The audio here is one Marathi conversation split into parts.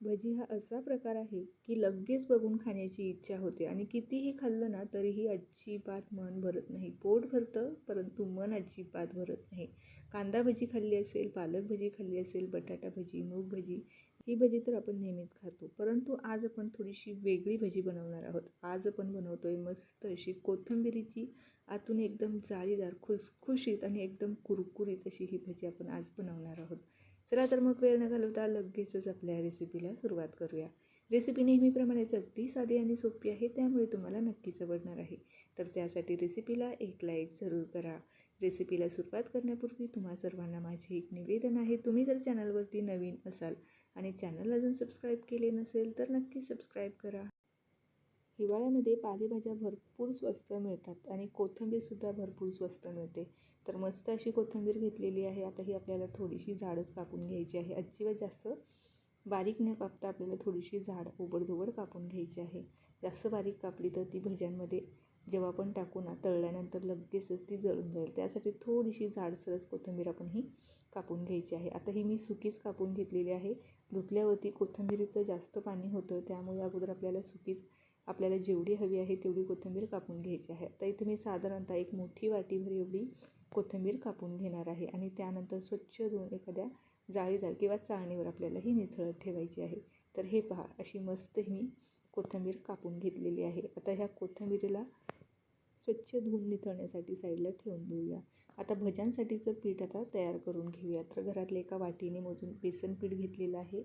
भजी हा असा प्रकार आहे की लगेच बघून खाण्याची इच्छा होते आणि कितीही खाल्लं ना तरीही अजिबात मन भरत नाही. पोट भरतं परंतु मन अजिबात भरत नाही. कांदा भजी खाल्ली असेल पालक भजी खाल्ली असेल बटाटा भजी मूग भजी ही भजी तर आपण नेहमीच खातो. परंतु आज आपण थोडीशी वेगळी भजी बनवणार आहोत. आज आपण बनवतो आहे मस्त अशी कोथिंबिरीची आतून एकदम जाळीदार खुसखुशीत आणि एकदम कुरकुरीत अशी ही भजी आपण आज बनवणार आहोत. चला तर मग वेळ न घालवता लगेचच आपल्या रेसिपीला सुरुवात करूया. रेसिपी नेहमीप्रमाणेच अगदी साधी आणि सोपी आहे त्यामुळे तुम्हाला नक्कीच आवडणार आहे. तर त्यासाठी रेसिपीला एक लाईक जरूर करा. रेसिपीला सुरुवात करण्यापूर्वी तुम्हा सर्वांना माझे एक निवेदन आहे तुम्ही जर चॅनलवरती नवीन असाल आणि चॅनल अजून सबस्क्राईब केले नसेल तर नक्की सबस्क्राईब करा. हिवाळ्यामध्ये पालेभाज्या भरपूर स्वस्त मिळतात आणि कोथिंबीरसुद्धा भरपूर स्वस्त मिळते. तर मस्त अशी कोथिंबीर घेतलेली आहे. आता ही आपल्याला थोडीशी झाडच कापून घ्यायची आहे. अजिबात जास्त बारीक न कापता आपल्याला थोडीशी झाड ओबडधोबड कापून घ्यायची आहे. जास्त बारीक कापली तर ती भज्यांमध्ये जेव्हा आपण टाकू ना तळल्यानंतर लगेचच ती जळून जाईल. त्यासाठी थोडीशी जाडसरच कोथिंबीर आपण ही कापून घ्यायची आहे. आता ही मी सुकीच कापून घेतलेली आहे. धुतल्यावरती कोथिंबीरीचं जास्त पाणी होतं. त्यामुळे अगोदर आपल्याला सुकीच आपल्याला जेवढी हवी आहे तेवढी कोथिंबीर कापून घ्यायची आहे. आता इथे मी साधारणतः एक मोठी वाटीभर एवढी कोथिंबीर कापून घेणार आहे आणि त्यानंतर स्वच्छ धुवून एखाद्या जाळीदार किंवा चाळणीवर आपल्याला ही निथळत ठेवायची आहे. तर हे पहा अशी मस्त मी कोथिंबीर कापून घेतलेली आहे. आता ह्या कोथिंबीरीला स्वच्छ धुवून निथळण्यासाठी साईडला ठेवून देऊया. आता भज्यांसाठीचं पीठ आता तयार करून घेऊया. तर घरातल्या एका वाटीने मोजून बेसन पीठ घेतलेलं आहे.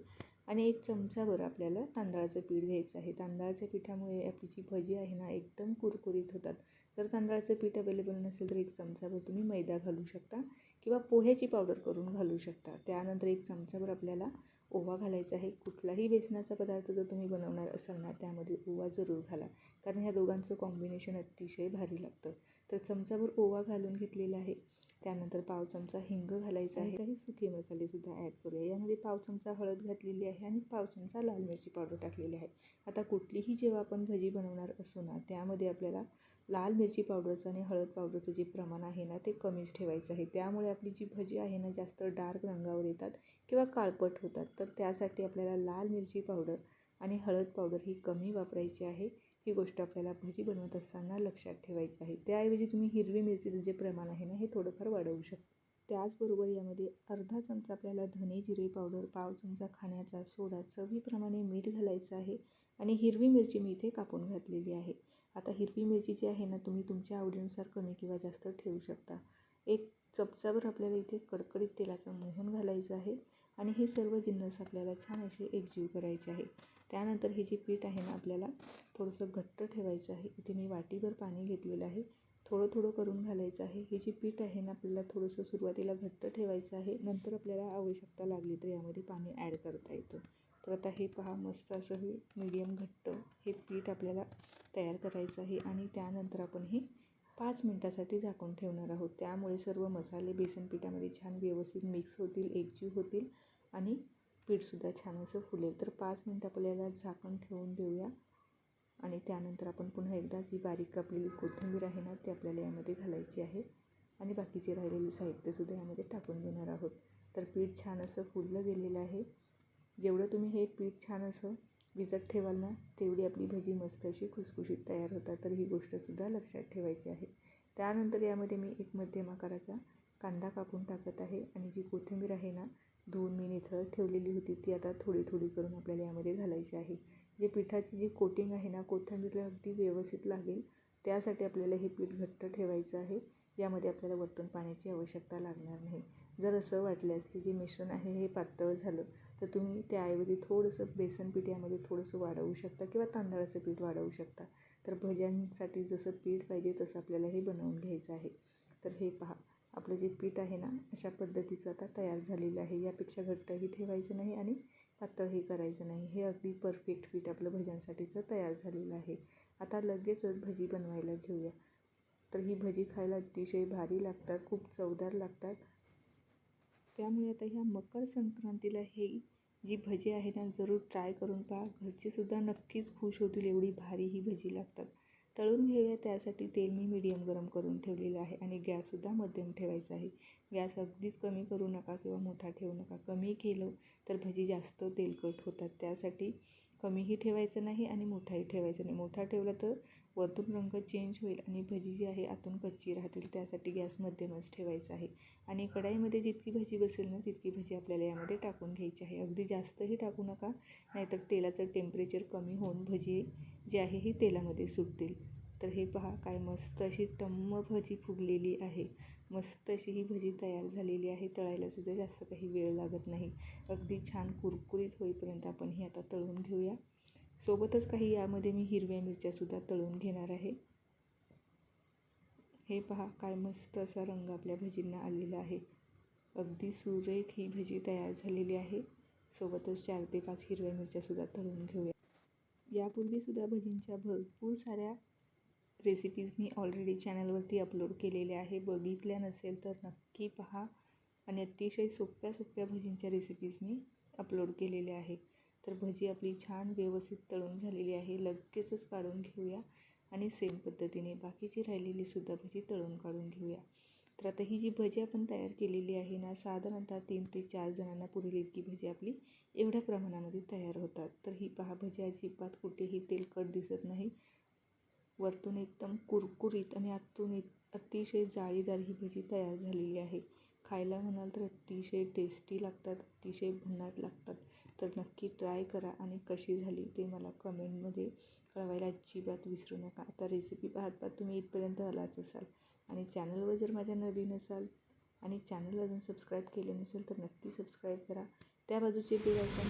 आणि एक चमचाभर आपल्याला तांदळाचं पीठ घ्यायचं आहे. तांदळाच्या पिठामुळे आपली जी भजी आहे ना एकदम कुरकुरीत होतात. जर तांदळाचं पीठ अवेलेबल नसेल तर एक चमचाभर तुम्ही मैदा घालू शकता किंवा पोह्याची पावडर करून घालू शकता. त्यानंतर एक चमचाभर आपल्याला ओवा घालायचा आहे. कुठलाही बेसनाचा पदार्थ जर तुम्ही बनवणार असाल ना त्यामध्ये ओवा जरूर घाला. कारण ह्या दोघांचं कॉम्बिनेशन अतिशय भारी लागतं. तर चमचाभर ओवा घालून घेतलेला आहे. त्यानंतर पाव चमचा हिंग घालायचा आहे. काही सुके मसालेसुद्धा ॲड करूया. यामध्ये पाव चमचा हळद घातलेली आहे आणि पाव चमचा लाल मिरची पावडर टाकलेली आहे. आता कुठलीही जेव्हा आपण भजी बनवणार असू ना त्यामध्ये आपल्याला लाल मिरची पावडरचं आणि हळद पावडरचं जे प्रमाण आहे ना ते कमीच ठेवायचं आहे. त्यामुळे आपली जी भजी आहे ना जास्त डार्क रंगावर येतात किंवा काळपट होतात. तर त्यासाठी आपल्याला लाल मिरची पावडर आणि हळद पावडर ही कमी वापरायची आहे. ही गोष्ट आपल्याला भजी बनवत असताना लक्षात ठेवायची आहे. त्याऐवजी तुम्ही हिरवी मिरचीचं जे प्रमाण आहे ना हे थोडंफार वाढवू शकता. त्याचबरोबर यामध्ये अर्धा चमचा आपल्याला धने जिरे पावडर पाव चमचा खाण्याचा सोडा चवीप्रमाणे मीठ घालायचं आहे आणि हिरवी मिरची मी इथे कापून घातलेली आहे. आता हिरवी मिरची जी आहे ना तुम्ही तुमच्या आवडीनुसार कमी किंवा जास्त ठेवू शकता. एक चमचाभर आपल्याला इथे कडकडीत तेलाचं मोहन घालायचं आहे. आणि हे सर्व जिन्नस आपल्याला छान असे एकजीव करायचे आहे. त्यानंतर हे जे पीठ आहे ना आपल्याला थोडंसं घट्ट ठेवायचं आहे. इथे मी वाटीभर पाणी घेतलेलं आहे. थोडं थोडं करून घालायचं आहे. हे जे पीठ आहे ना आपल्याला थोडंसं सुरुवातीला घट्ट ठेवायचं आहे. नंतर आपल्याला आवश्यकता लागली तर यामध्ये पाणी ॲड करता येतं. तर आता हे पहा मस्त असं हे मीडियम घट्ट हे पीठ आपल्याला तयार करायचं आहे. आणि त्यानंतर आपण हे पाच मिनटासाठी झाकून ठेवणार आहोत. त्यामुळे सर्व मसाले बेसन पिठामध्ये छान व्यवस्थित मिक्स होतील एकजीव होतील आणि पीठसुद्धा छान असं फुलेल. तर पाच मिनटं आपल्याला झाकण ठेवून देऊया. आणि त्यानंतर आपण पुन्हा एकदा जी बारीक कापलेली कोथिंबीर आहे ना ती आपल्याला यामध्ये घालायची आहे. आणि बाकीचे राहिलेले साहित्यसुद्धा यामध्ये टाकून देणार आहोत. तर पीठ छान असं फुललं गेलेलं आहे. जेवढं तुम्ही हे पीठ छान असं भिजत ठेवाल ना तेवढी आपली भजी मस्त अशी खुसखुशीत तयार होतात. तर ही गोष्टसुद्धा लक्षात ठेवायची आहे. त्यानंतर यामध्ये मी एक मध्यम आकाराचा कांदा कापून टाकत आहे आणि जी कोथिंबीर आहे ना धुवून मी निथळ ठेवलेली होती ती आता थोडी थोडी करून आपल्याला यामध्ये घालायची आहे. जे पिठाची जी कोटिंग आहे ना कोथिंबीरला अगदी व्यवस्थित लागेल त्यासाठी आपल्याला हे पीठ घट्ट ठेवायचं आहे. यामध्ये आपल्याला वरतून पाण्याची आवश्यकता लागणार नाही. जर असं वाटल्यास हे जे मिश्रण आहे हे पातळ झालं तर तुम्ही त्याऐवजी थोडंसं बेसन पीठ यामध्ये थोडंसं वाढवू शकता किंवा तांदळाचं पीठ वाढवू शकता. तर भज्यांसाठी जसं पीठ पाहिजे तसं आपल्याला हे बनवून घ्यायचं आहे. तर हे पहा आपलं जे पीठ आहे ना अशा पद्धतीचं आता तयार झालेलं आहे. यापेक्षा घट्टही ठेवायचं नाही आणि पातळही करायचं नाही. हे अगदी परफेक्ट पीठ आपलं भज्यांसाठीचं तयार झालेलं आहे. आता लगेचच भजी बनवायला घेऊया. तर ही भजी खायला अतिशय भारी लागतात खूप चवदार लागतात. त्यामुळे आता ह्या मकर संक्रांतीला हे जी भजी आहे ना जरूर ट्राय करून पहा. घरचेसुद्धा नक्कीच खुश होतील एवढी भारी ही भजी लागतात. तळून घेऊया त्यासाठी तेल मी मीडियम गरम करून ठेवलेलं आहे आणि गॅससुद्धा मध्यम ठेवायचा आहे. गॅस अगदीच कमी करू नका किंवा मोठा ठेवू नका. कमी केलं तर भजी जास्त तेलकट होतात. त्यासाठी कमीही ठेवायचं नाही आणि मोठाही ठेवायचा नाही. मोठा ठेवला तर वरतून रंग चेंज होईल आणि भजी जी आहे आतून कच्ची राहतील. त्यासाठी गॅस मध्यमच ठेवायचा आहे. आणि कढाईमध्ये जितकी भजी बसेल ना तितकी भजी आपल्याला यामध्ये टाकून घ्यायची आहे. अगदी जास्तही टाकू नका नाहीतर तेलाचं टेम्परेचर कमी होऊन भजी जी आहे ही तेलामध्ये सुटतील. तर हे पहा काय मस्त अशी टम्म भजी फुगलेली आहे. मस्त अशी ही भजी तयार झालेली आहे. तळायलासुद्धा जास्त काही वेळ लागत नाही. अगदी छान कुरकुरीत होईपर्यंत आपण ही आता तळून घेऊया. सोबतच काही यामध्ये मी हिरव्या मिरच्यासुद्धा तळून घेणार आहे. हे पहा काय मस्त असा रंग आपल्या भजींना आलेला आहे. अगदी सुरेख ही भजी तयार झालेली आहे. सोबतच चार ते पाच हिरव्या मिरच्यासुद्धा तळून घेऊया. यापूर्वीसुद्धा भजींच्या भरपूर साऱ्या रेसिपीज मी ऑलरेडी चॅनलवरती अपलोड केलेल्या आहे. बघितल्या नसेल तर नक्की पहा. आणि अतिशय सोप्या सोप्या भजींच्या रेसिपीज मी अपलोड केलेल्या आहे. तर भजी आपली छान व्यवस्थित तळून झालेली आहे. लगेचच काढून घेऊया आणि सेम पद्धतीने बाकीची राहिलेली सुद्धा भजी तळून काढून घेऊया. तर आता ही जी भजी आपण तयार केलेली आहे ना साधारणतः तीन ते चार जणांना पुरेल इतकी भजी आपली एवढ्या प्रमाणामध्ये तयार होतात. तर ही पहा भजी अजिबात कुठेही तेलकट दिसत नाही. वरतून एकदम कुरकुरीत आणि आतून अतिशय जाळीदार ही भजी तयार झालेली आहे. खायला म्हणाल तर अतिशय टेस्टी लागतात अतिशय भन्नाट लागतात. तर नक्की ट्राय करा आणि कशी झाली ते मला कमेंटमध्ये कळवायला अजिबात विसरू नका. आता रेसिपी पाहत पाहत तुम्ही इथपर्यंत आलाच असाल आणि चॅनलवर जर माझ्या नवीन असाल आणि चॅनल अजून सबस्क्राईब केले नसेल तर नक्की सबस्क्राईब करा. त्या बाजूचे बेल आयकॉन